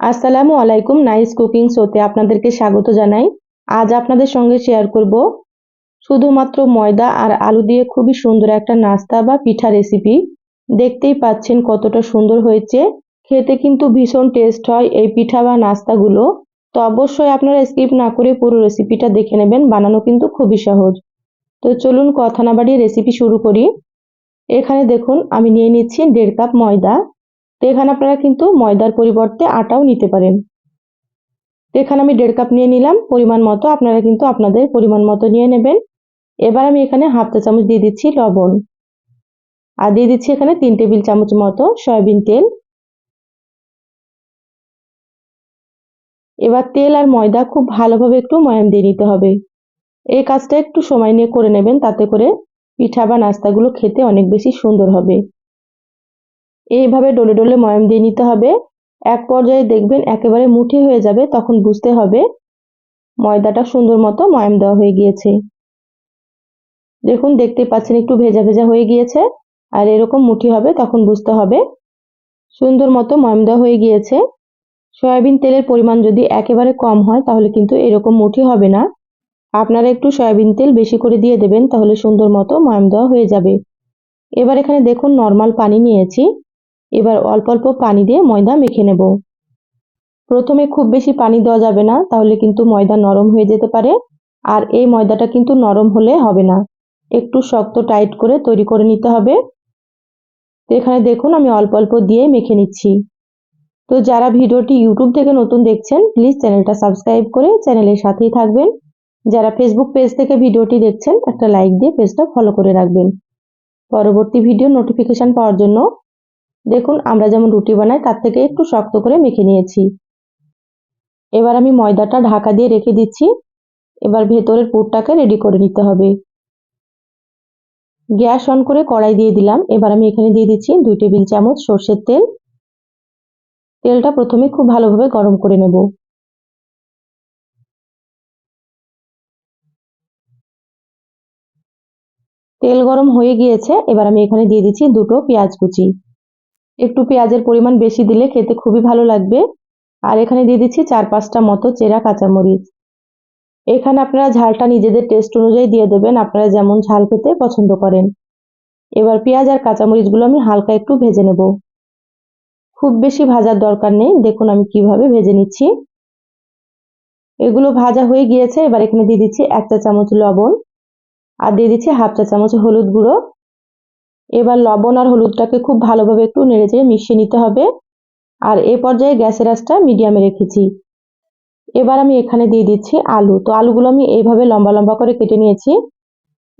আসসালামু আলাইকুম nice cooking শোতে আপনাদেরকে স্বাগত জানাই। আজ আপনাদের সঙ্গে শেয়ার করব শুধুমাত্র ময়দা আর আলু দিয়ে খুবই সুন্দর একটা নাস্তা বা পিঠা রেসিপি দেখতেই পাচ্ছেন কতটা সুন্দর হয়েছে। খেতে কিন্তু ভীষণ টেস্ট হয় এই পিঠা বা নাস্তাগুলো। তো অবশ্যই আপনারা স্কিপ না করে পুরো রেসিপিটা দেখে নেবেন, বানানো কিন্তু খুবই সহজ। তো চলুন কথা না বাড়িয়ে রেসিপি শুরু করি। এখানে দেখুন, আমি নিয়ে নিচ্ছি দেড় কাপ ময়দা। এখানে আপনারা কিন্তু ময়দার পরিবর্তে আটাও নিতে পারেন। তো এখানে আমি দেড় কাপ নিয়ে নিলাম, পরিমাণ মতো। আপনারা কিন্তু আপনাদের পরিমাণ মতো নিয়ে নেবেন। এবার আমি এখানে হাফ চা চামচ দিয়ে দিচ্ছি লবণ। আর দিয়ে দিচ্ছি এখানে তিন টেবিল চামচ মতো সয়াবিন তেল। এবার তেল আর ময়দা খুব ভালোভাবে একটু ময়াম দিয়ে নিতে হবে। এই কাজটা একটু সময় নিয়ে করে নেবেন, তাতে করে পিঠা বা নাস্তাগুলো খেতে অনেক বেশি সুন্দর হবে। এইভাবে ডলে ডলে ময়াম দিয়ে নিতে হবে। এক পর্যায়ে দেখবেন একেবারে মুঠি হয়ে যাবে, তখন বুঝতে হবে ময়দাটা সুন্দর মতো ময়াম দেওয়া হয়ে গিয়েছে। দেখুন, দেখতে পাচ্ছেন একটু ভেজা ভেজা হয়ে গিয়েছে, আর এরকম মুঠি হবে, তখন বুঝতে হবে সুন্দর মতো ময়াম দেওয়া হয়ে গিয়েছে। সয়াবিন তেলের পরিমাণ যদি একেবারে কম হয়, তাহলে কিন্তু এরকম মুঠি হবে না। আপনারা একটু সয়াবিন তেল বেশি করে দিয়ে দেবেন, তাহলে সুন্দর মতো ময়াম দেওয়া হয়ে যাবে। এবার এখানে দেখুন, নর্মাল পানি নিয়েছি। এবার অল্প অল্প পানি দিয়ে ময়দা মেখে নেব। প্রথমে খুব বেশি পানি দেওয়া যাবে না, তাহলে কিন্তু ময়দা নরম হয়ে যেতে পারে। আর এই ময়দাটা কিন্তু নরম হলে হবে না। একটু শক্ত টাইট করে তৈরি করে নিতে হবে। তো এখানে দেখুন, আমি অল্প অল্প দিয়ে মেখে নিচ্ছি। তো যারা ভিডিওটি ইউটিউব থেকে নতুন দেখছেন, প্লিজ চ্যানেলটা সাবস্ক্রাইব করে চ্যানেলের সাথেই থাকবেন। যারা ফেসবুক পেজ থেকে ভিডিওটি দেখছেন, একটা লাইক দিয়ে পেজটা ফলো করে রাখবেন। পরবর্তী ভিডিও নোটিফিকেশান পাওয়ার জন্য দেখুন, আমরা যেমন রুটি বানাই, তার থেকে একটু শক্ত করে মেখে নিয়েছি। এবার আমি ময়দাটা ঢাকা দিয়ে রেখে দিচ্ছি। এবার ভেতরের পুরটাকে রেডি করে নিতে হবে। গ্যাস অন করে কড়াই দিয়ে দিলাম। এবার আমি এখানে দিয়ে দিচ্ছি দুই টেবিল চামচ সর্ষের তেল। তেলটা প্রথমে খুব ভালোভাবে গরম করে নেব। তেল গরম হয়ে গিয়েছে। এবার আমি এখানে দিয়ে দিচ্ছি দুটো পেঁয়াজ কুচি। একটু পেঁয়াজের পরিমাণ বেশি দিলে খেতে খুবই ভালো লাগবে। আর এখানে দিয়ে দিচ্ছি চার পাঁচটা মতো চেরা কাঁচামরিচ। এখানে আপনারা ঝালটা নিজেদের টেস্ট অনুযায়ী দিয়ে দেবেন। আপনারা যেমন ঝাল খেতে পছন্দ করেন। এবার পেঁয়াজ আর কাঁচামরিচগুলো আমি হালকা একটু ভেজে নেব। খুব বেশি ভাজার দরকার নেই। দেখুন আমি কীভাবে ভেজে নিচ্ছি। এগুলো ভাজা হয়ে গিয়েছে। এবার এখানে দিয়ে দিচ্ছি এক চা চামচ লবণ। আর দিয়ে দিচ্ছি হাফ চা চামচ হলুদ গুঁড়ো। এবার লবণ আর হলুদটাকে খুব ভালোভাবে একটু নেড়ে নেড়েচেড়ে মিশিয়ে নিতে হবে। আর এ পর্যায়ে গ্যাসের আঁচটা মিডিয়ামে রেখেছি। এবার আমি এখানে দিয়ে দিচ্ছি আলু। তো আলুগুলো আমি এইভাবে লম্বা লম্বা করে কেটে নিয়েছি।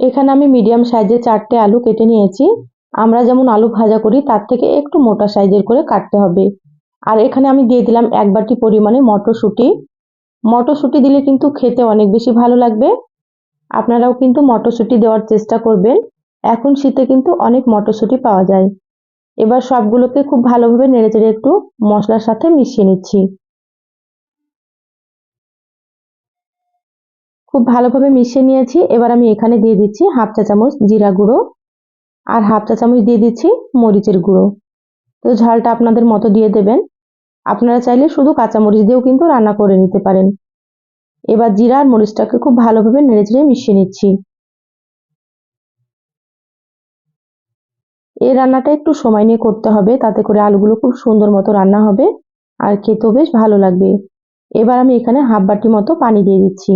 এখানে আমি মিডিয়াম সাইজের চারটে আলু কেটে নিয়েছি। আমরা যেমন আলু ভাজা করি, তার থেকে একটু মোটা সাইজের করে কাটতে হবে। আর এখানে আমি দিয়ে দিলাম এক বাটি পরিমাণে মটরশুঁটি। মটরশুঁটি দিলে কিন্তু খেতে অনেক বেশি ভালো লাগবে। আপনারাও কিন্তু মটরশুঁটি দেওয়ার চেষ্টা করবেন। এখন শীতে কিন্তু অনেক মটরশুঁটি পাওয়া যায়। এবার সবগুলোকে খুব ভালোভাবে নেড়েচেড়ে একটু মশলার সাথে মিশিয়ে নিচ্ছি। খুব ভালোভাবে মিশিয়ে নিয়েছি। এবার আমি এখানে দিয়ে দিচ্ছি হাফ চা চামচ জিরা গুঁড়ো আর হাফ চা চামচ দিয়ে দিচ্ছি মরিচের গুঁড়ো। তো ঝালটা আপনাদের মতো দিয়ে দেবেন। আপনারা চাইলে শুধু কাঁচামরিচ দিয়েও কিন্তু রান্না করে নিতে পারেন। এবার জিরা আর মরিচটাকে খুব ভালোভাবে নেড়েচেড়ে মিশিয়ে নিচ্ছি। এই রান্নাটা একটু সময় নিয়ে করতে হবে, তাতে করে আলুগুলো খুব সুন্দর মতো রান্না হবে আর খেতেও বেশ ভালো লাগবে। এবার আমি এখানে হাফ বাটি মতো পানি দিয়ে দিচ্ছি।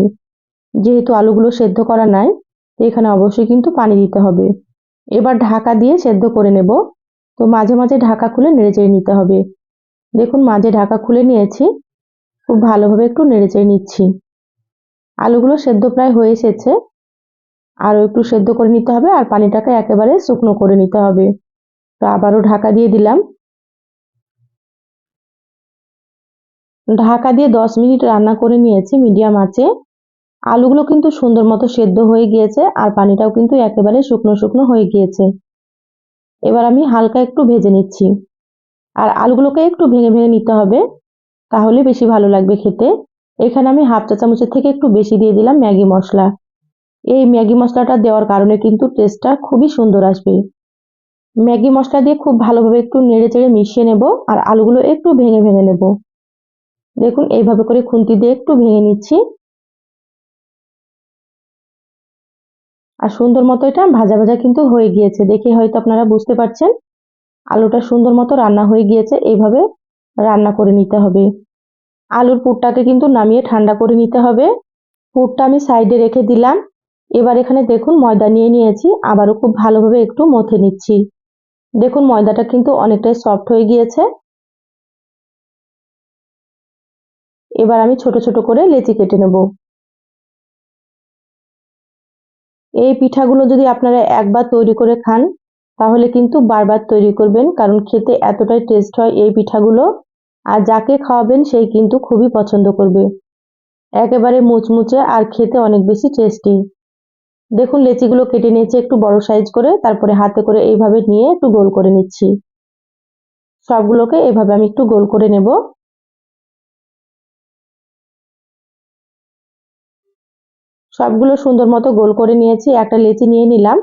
যেহেতু আলুগুলো সেদ্ধ করা নাই, তো এখানে অবশ্যই কিন্তু পানি দিতে হবে। এবার ঢাকা দিয়ে সেদ্ধ করে নেব। তো মাঝে মাঝে ঢাকা খুলে নেড়েচেড়ে নিতে হবে। দেখুন, মাঝে ঢাকা খুলে নিয়েছি। খুব ভালোভাবে একটু নেড়েচেড়ে নিচ্ছি। আলুগুলো সেদ্ধ প্রায় হয়ে এসেছে। আরও একটু সেদ্ধ করে নিতে হবে আর পানিটাকে একেবারে শুকনো করে নিতে হবে। তো আবারও ঢাকা দিয়ে দিলাম। ঢাকা দিয়ে দশ মিনিট রান্না করে নিয়েছি মিডিয়াম আঁচে। আলুগুলো কিন্তু সুন্দর মতো সেদ্ধ হয়ে গিয়েছে আর পানিটাও কিন্তু একেবারে শুকনো শুকনো হয়ে গিয়েছে। এবার আমি হালকা একটু ভেজে নিচ্ছি। আর আলুগুলোকে একটু ভেঙে ভেঙে নিতে হবে, তাহলে বেশি ভালো লাগবে খেতে। এখানে আমি হাফ চা চামচের থেকে একটু বেশি দিয়ে দিলাম ম্যাগি মশলা। এই ম্যাগি মশলাটা দেওয়ার কারণে কিন্তু টেস্টটা খুবই সুন্দর আসবে। ম্যাগি মশলা দিয়ে খুব ভালোভাবে একটু নেড়ে চেড়ে মিশিয়ে নেব আর আলুগুলো একটু ভেঙে ভেঙে নেব। দেখুন, এইভাবে করে খুন্তি দিয়ে একটু ভেঙে নিচ্ছি। আর সুন্দর মতো এটা ভাজা ভাজা কিন্তু হয়ে গিয়েছে। দেখে হয়তো আপনারা বুঝতে পারছেন। আলুটা সুন্দর মতো রান্না হয়ে গিয়েছে। এইভাবে রান্না করে নিতে হবে। আলুর পুরটাকে কিন্তু নামিয়ে ঠান্ডা করে নিতে হবে। পুরটা আমি সাইডে রেখে দিলাম। এবার এখানে দেখুন ময়দা নিয়ে নিয়েছি, আবারও খুব ভালোভাবে একটু মথে নিচ্ছি। দেখুন ময়দাটা কিন্তু অনেকটাই সফট হয়ে গিয়েছে। এবার আমি ছোট ছোট করে লেচি কেটে নেব। এই পিঠাগুলো যদি আপনারা একবার তৈরি করে খান, তাহলে কিন্তু বারবার তৈরি করবেন, কারণ খেতে এতটাই টেস্ট হয় এই পিঠাগুলো। আর যাকে খাওয়াবেন, সেই কিন্তু খুবই পছন্দ করবে। একেবারে মুচমুচে আর খেতে অনেক বেশি টেস্টি দেখুন, লেচিগুলো কেটে নিয়েছি একটু বড় সাইজ করে, তারপরে হাতে করে এইভাবে নিয়ে একটু গোল করে নিচ্ছি। সবগুলোকে এভাবে আমি একটু গোল করে নেব। সবগুলো সুন্দর মতো গোল করে নিয়েছি, একটা লেচি নিয়ে নিলাম।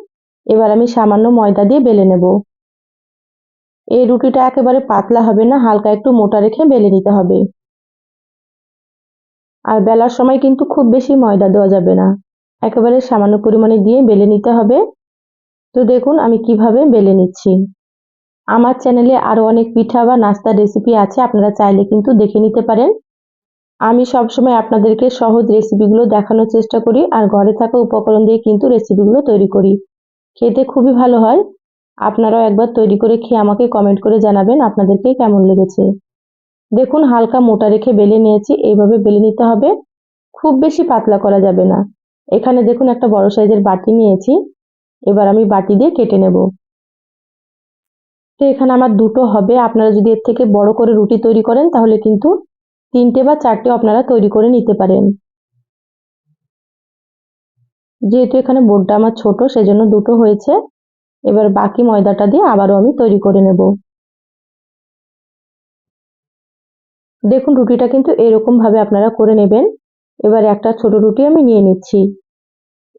এবার আমি সামান্য ময়দা দিয়ে বেলে নেব। এই রুটিটা একেবারে পাতলা হবে না, হালকা একটু মোটা রেখে বেলে নিতে হবে। আর বেলার সময় কিন্তু খুব বেশি ময়দা দেওয়া যাবে না। একেবারে সামান্য পরিমাণে দিয়ে বেলে নিতে হবে। তো দেখুন আমি কীভাবে বেলে নিচ্ছি। আমার চ্যানেলে আরও অনেক পিঠা বা নাস্তার রেসিপি আছে, আপনারা চাইলে কিন্তু দেখে নিতে পারেন। আমি সবসময় আপনাদেরকে সহজ রেসিপিগুলো দেখানোর চেষ্টা করি আর ঘরে থাকা উপকরণ দিয়ে কিন্তু রেসিপিগুলো তৈরি করি। খেতে খুবই ভালো হয়। আপনারাও একবার তৈরি করে খেয়ে আমাকে কমেন্ট করে জানাবেন আপনাদেরকে কেমন লেগেছে। দেখুন হালকা মোটা রেখে বেলে নিয়েছি, এইভাবে বেলে নিতে হবে। খুব বেশি পাতলা করা যাবে না। এখানে দেখুন একটা বড় সাইজের বাটি নিয়েছি। এবার আমি বাটি দিয়ে কেটে নেব। তো এখানে আমার দুটো হবে। আপনারা যদি এর থেকে বড় করে রুটি তৈরি করেন, তাহলে কিন্তু তিনটে বা চারটে আপনারা তৈরি করে নিতে পারেন। যেহেতু এখানে বোর্ডটা আমার ছোট, সেজন্য দুটো হয়েছে। এবার বাকি ময়দাটা দিয়ে আবারও আমি তৈরি করে নেব। দেখুন রুটিটা কিন্তু এরকম ভাবে আপনারা করে নেবেন। এবার একটা ছোট রুটি আমি নিয়ে নিচ্ছি।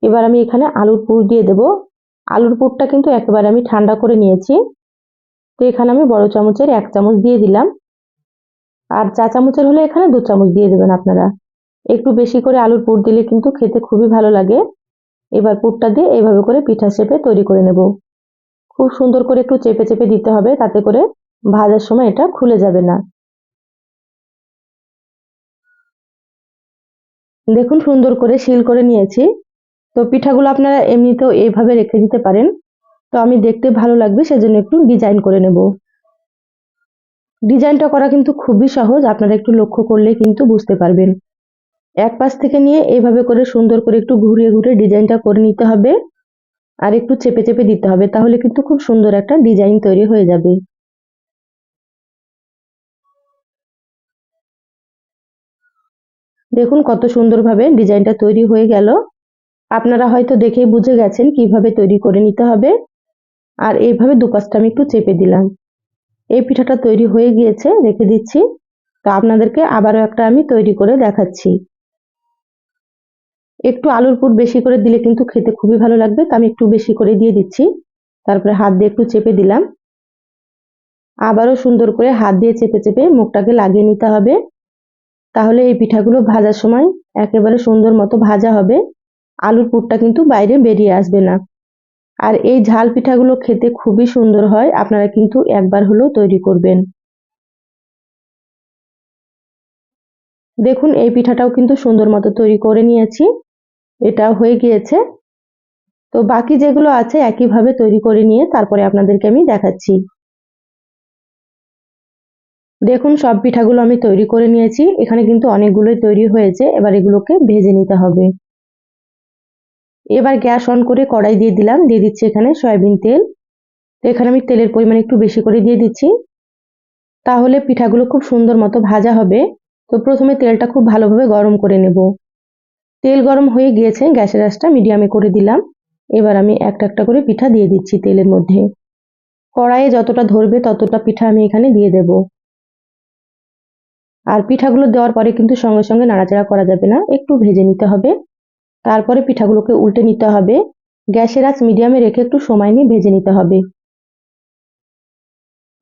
এবার আমি এখানে আলুর পুর দিয়ে দেব। আলুর পুরটা কিন্তু একেবারে আমি ঠান্ডা করে নিয়েছি। তো এখানে আমি বড় চামচের এক চামচ দিয়ে দিলাম। আর চা চামচের হলে এখানে দু চামচ দিয়ে দেবেন আপনারা। একটু বেশি করে আলুর পুর দিলে কিন্তু খেতে খুবই ভালো লাগে। এবার পুরটা দিয়ে এইভাবে করে পিঠা শেপে তৈরি করে নেব। খুব সুন্দর করে একটু চেপে চেপে দিতে হবে, তাতে করে ভাজার সময় এটা খুলে যাবে না। দেখুন সুন্দর করে শিল করে নিয়েছি। তো পিঠাগুলো আপনারা এমনিতেও এইভাবে রেখে দিতে পারেন। তো আমি দেখতে ভালো লাগবে, সেজন্য একটু ডিজাইন করে নেব। ডিজাইনটা করা কিন্তু খুবই সহজ, আপনারা একটু লক্ষ্য করলে কিন্তু বুঝতে পারবেন। এক পাশ থেকে নিয়ে এইভাবে করে সুন্দর করে একটু ঘুরিয়ে ঘুরিয়ে ডিজাইনটা করে নিতে হবে। আর একটু চেপে চেপে দিতে হবে, তাহলে কিন্তু খুব সুন্দর একটা ডিজাইন তৈরি হয়ে যাবে। দেখুন কত সুন্দরভাবে ডিজাইনটা তৈরি হয়ে গেল। আপনারা হয়তো দেখেই বুঝে গেছেন কীভাবে তৈরি করে নিতে হবে। আর এইভাবে দুপাশটা আমি একটু চেপে দিলাম। এই পিঠাটা তৈরি হয়ে গিয়েছে, রেখে দিচ্ছি। তো আপনাদেরকে আবারও একটা আমি তৈরি করে দেখাচ্ছি। একটু আলুর পুর বেশি করে দিলে কিন্তু খেতে খুবই ভালো লাগবে। তো আমি একটু বেশি করে দিয়ে দিচ্ছি। তারপরে হাত দিয়ে একটু চেপে দিলাম। আবারও সুন্দর করে হাত দিয়ে চেপে চেপে মুখটাকে লাগিয়ে নিতে হবে। তাহলে এই পিঠাগুলো ভাজার সময় একেবারে সুন্দর মতো ভাজা হবে। আলুর পুরটা কিন্তু বাইরে বেরিয়ে আসবে না। আর এই ঝাল পিঠাগুলো খেতে খুবই সুন্দর হয়, আপনারা কিন্তু একবার হলেও তৈরি করবেন। দেখুন, এই পিঠাটাও কিন্তু সুন্দর মতো তৈরি করে নিয়েছি। এটা হয়ে গিয়েছে। তো বাকি যেগুলো আছে একইভাবে তৈরি করে নিয়ে তারপরে আপনাদেরকে আমি দেখাচ্ছি। দেখুন, সব পিঠাগুলো আমি তৈরি করে নিয়েছি। এখানে কিন্তু অনেকগুলোই তৈরি হয়েছে। এবার এগুলোকে ভেজে নিতে হবে। এবার গ্যাস অন করে কড়াই দিয়ে দিলাম। দিয়ে দিচ্ছি এখানে সয়াবিন তেল। তো এখানে আমি তেলের পরিমাণ একটু বেশি করে দিয়ে দিচ্ছি। তাহলে পিঠাগুলো খুব সুন্দর মতো ভাজা হবে। তো প্রথমে তেলটা খুব ভালোভাবে গরম করে নেব। তেল গরম হয়ে গিয়েছে। গ্যাসের আঁচটা মিডিয়ামে করে দিলাম। এবার আমি একটা একটা করে পিঠা দিয়ে দিচ্ছি তেলের মধ্যে। কড়াইয়ে যতটা ধরবে ততটা পিঠা আমি এখানে দিয়ে দেব। আর পিঠাগুলো দেওয়ার পরে কিন্তু সঙ্গে সঙ্গে নাড়াচাড়া করা যাবে না, একটু ভেজে নিতে হবে। তারপরে পিঠাগুলোকে উল্টে নিতে হবে। গ্যাসের আঁচ মিডিয়ামে রেখে একটু সময় নিয়ে ভেজে নিতে হবে।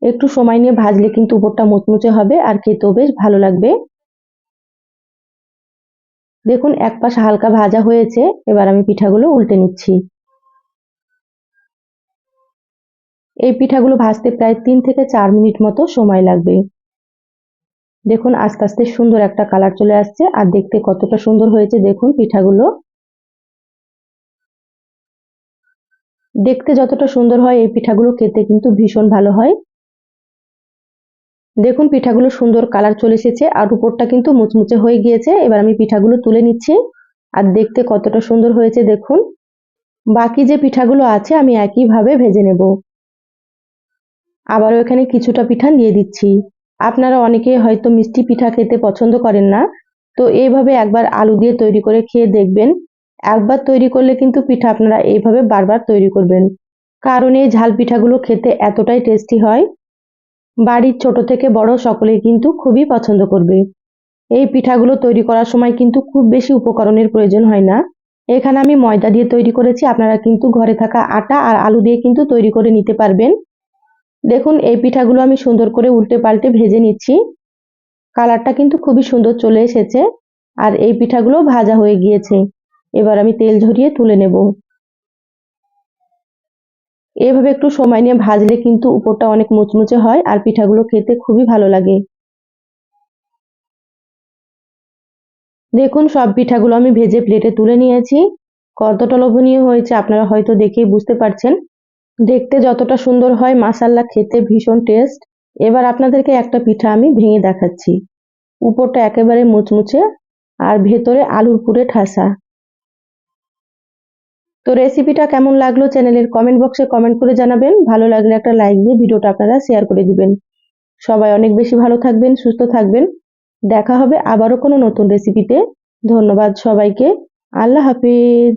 একটু সময় নিয়ে ভাজলে কিন্তু উপরটা মুচমুচে হবে আর খেতেও বেশ ভালো লাগবে। দেখুন, এক পাশ হালকা ভাজা হয়েছে, এবার আমি পিঠাগুলো উল্টে নিচ্ছি। এই পিঠাগুলো ভাজতে প্রায় তিন থেকে চার মিনিট মতো সময় লাগবে। দেখুন, আস্তে আস্তে সুন্দর একটা কালার চলে আসছে। আর দেখতে কতটা সুন্দর হয়েছে, দেখুন পিঠাগুলো। দেখতে যতটা সুন্দর হয়, এই পিঠাগুলো খেতে কিন্তু ভীষণ ভালো হয়। দেখুন, পিঠাগুলো সুন্দর কালার চলে এসেছে, আর উপরটা কিন্তু মুচমুচে হয়ে গিয়েছে। এবার আমি পিঠাগুলো তুলে নিচ্ছি, আর দেখতে কতটা সুন্দর হয়েছে, দেখুন। বাকি যে পিঠাগুলো আছে, আমি একইভাবে ভেজে নেব। আবারও এখানে কিছুটা পিঠা দিয়ে দিচ্ছি। আপনারা অনেকে হয়তো মিষ্টি পিঠা খেতে পছন্দ করেন না, তো এইভাবে একবার আলু দিয়ে তৈরি করে খেয়ে দেখবেন। একবার তৈরি করলে কিন্তু পিঠা আপনারা এইভাবে বারবার তৈরি করবেন। কারণ এই ঝাল পিঠাগুলো খেতে এতটাই টেস্টি হয়। বাড়ির ছোট থেকে বড় সকলেই কিন্তু খুবই পছন্দ করবে। এই পিঠাগুলো তৈরি করার সময় কিন্তু খুব বেশি উপকরণের প্রয়োজন হয় না। এখানে আমি ময়দা দিয়ে তৈরি করেছি, আপনারা কিন্তু ঘরে থাকা আটা আর আলু দিয়ে কিন্তু তৈরি করে নিতে পারবেন। দেখুন, এই পিঠাগুলো আমি সুন্দর করে উল্টে পাল্টে ভেজে নিচ্ছি। কালারটা কিন্তু খুবই সুন্দর চলে এসেছে আর এই পিঠাগুলো ভাজা হয়ে গিয়েছে। এবার আমি তেল ঝরিয়ে তুলে নেব। এভাবে একটু সময় নিয়ে ভাজলে কিন্তু উপরটা অনেক মুচমুচে হয় আর পিঠাগুলো খেতে খুবই ভালো লাগে। দেখুন, সব পিঠাগুলো আমি ভেজে প্লেটে তুলে নিয়েছি। কতটা লোভনীয় হয়েছে আপনারা হয়তো দেখেই বুঝতে পারছেন। দেখতে যতটা সুন্দর হয় মাসাল্লা খেতে ভীষণ টেস্ট এবার আপনাদেরকে একটা পিঠা আমি ভেঙে দেখাচ্ছি। উপরটা একেবারে মুচমুচে আর ভেতরে আলুর পুরে ঠাসা। তো রেসিপিটা কেমন লাগল চ্যানেলের কমেন্ট বক্সে কমেন্ট করে জানাবেন। ভালো লাগলে একটা লাইক দিয়ে ভিডিওটা আপনারা শেয়ার করে দিবেন। সবাই অনেক বেশি ভালো থাকবেন, সুস্থ থাকবেন। দেখা হবে আবারও কোনো নতুন রেসিপিতে ধন্যবাদ সবাইকে। আল্লাহ হাফিজ।